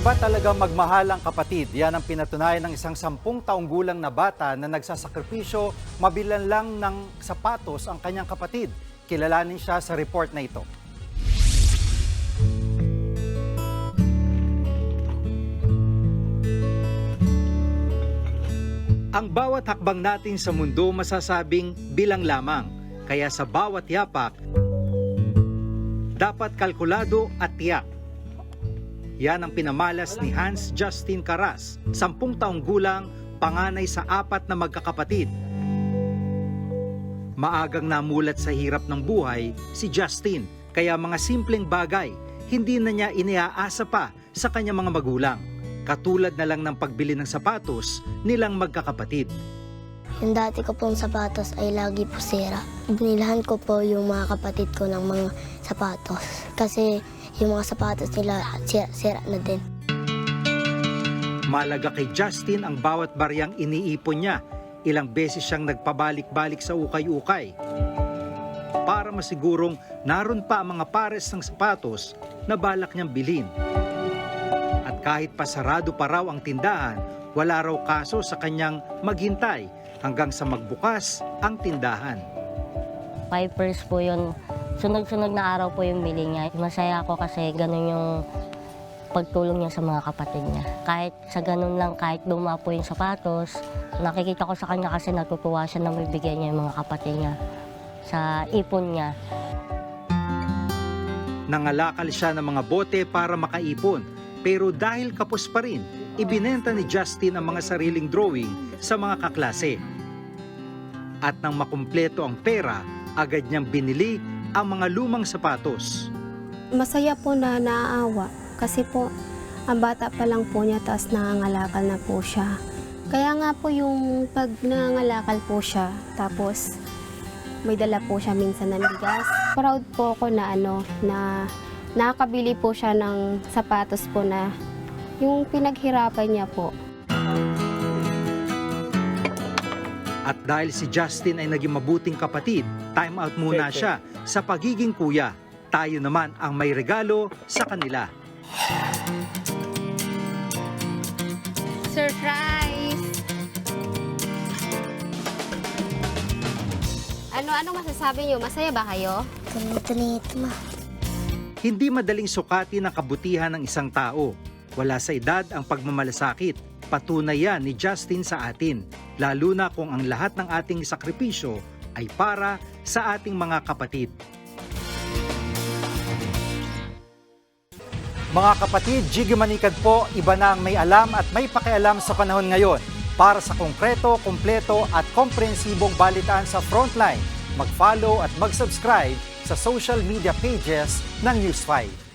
Iba talaga magmahal ang kapatid. Yan ang pinatunayan ng isang sampung taong gulang na bata na nagsasakripisyo mabilan lang ng sapatos ang kanyang kapatid. Kilalanin siya sa report na ito. Ang bawat hakbang natin sa mundo masasabing bilang lamang. Kaya sa bawat yapak, dapat kalkulado at tiyak. Yan ang pinamalas ni Hans Justin Caras, sampung taong gulang, panganay sa apat na magkakapatid. Maagang namulat sa hirap ng buhay si Justin, kaya mga simpleng bagay, hindi na niya iniaasa pa sa kanyang mga magulang. Katulad na lang ng pagbili ng sapatos nilang magkakapatid. Yung dati ko pong sapatos ay lagi po sira. Binilhan ko po yung mga kapatid ko ng mga sapatos. Kasi yung mga sapatos nila sira, sira na din. Malaga kay Justin ang bawat baryang iniipon niya. Ilang beses siyang nagpabalik-balik sa ukay-ukay. Para masigurong naroon pa ang mga pares ng sapatos na balak niyang bilhin. At kahit pasarado pa raw ang tindahan, wala raw kaso sa kanyang maghintay hanggang sa magbukas ang tindahan. Pipers po yun. Sunod-sunod na araw po yung bili niya. Masaya ako kasi ganun yung pagtulong niya sa mga kapatid niya. Kahit sa ganun lang, kahit luma po yung sapatos, nakikita ko sa kanya kasi natutuwa siya na bibigyan niya yung mga kapatid niya sa ipon niya. Nangalakal siya ng mga bote para makaipon. Pero dahil kapos pa rin, ibinenta ni Justin ang mga sariling drawing sa mga kaklase. At nang makumpleto ang pera, agad niyang binili ang mga lumang sapatos. Masaya po na naaawa kasi po ang bata pa lang po niya tapos nangangalakal na po siya. Kaya nga po yung pag nangangalakal po siya tapos may dala po siya minsan ng bigas. Proud po ako na ano na nakakabili po siya ng sapatos po na yung pinaghirapan niya po. At dahil si Justin ay naging mabuting kapatid, time out muna siya sa pagiging kuya. Tayo naman ang may regalo sa kanila. Surprise! Ano, ano masasabi niyo? Masaya ba kayo? Ganito nito ma. Hindi madaling sukatin ang kabutihan ng isang tao. Wala sa edad ang pagmamalasakit. Patunay yan ni Justin sa atin, lalo na kung ang lahat ng ating sakripisyo ay para sa ating mga kapatid. Mga kapatid, Jiggy Manikad po, iba na ang may alam at may pakialam sa panahon ngayon. Para sa konkreto, kumpleto at komprehensibong balitaan sa Frontline, mag-follow at mag-subscribe sa social media pages ng News 5.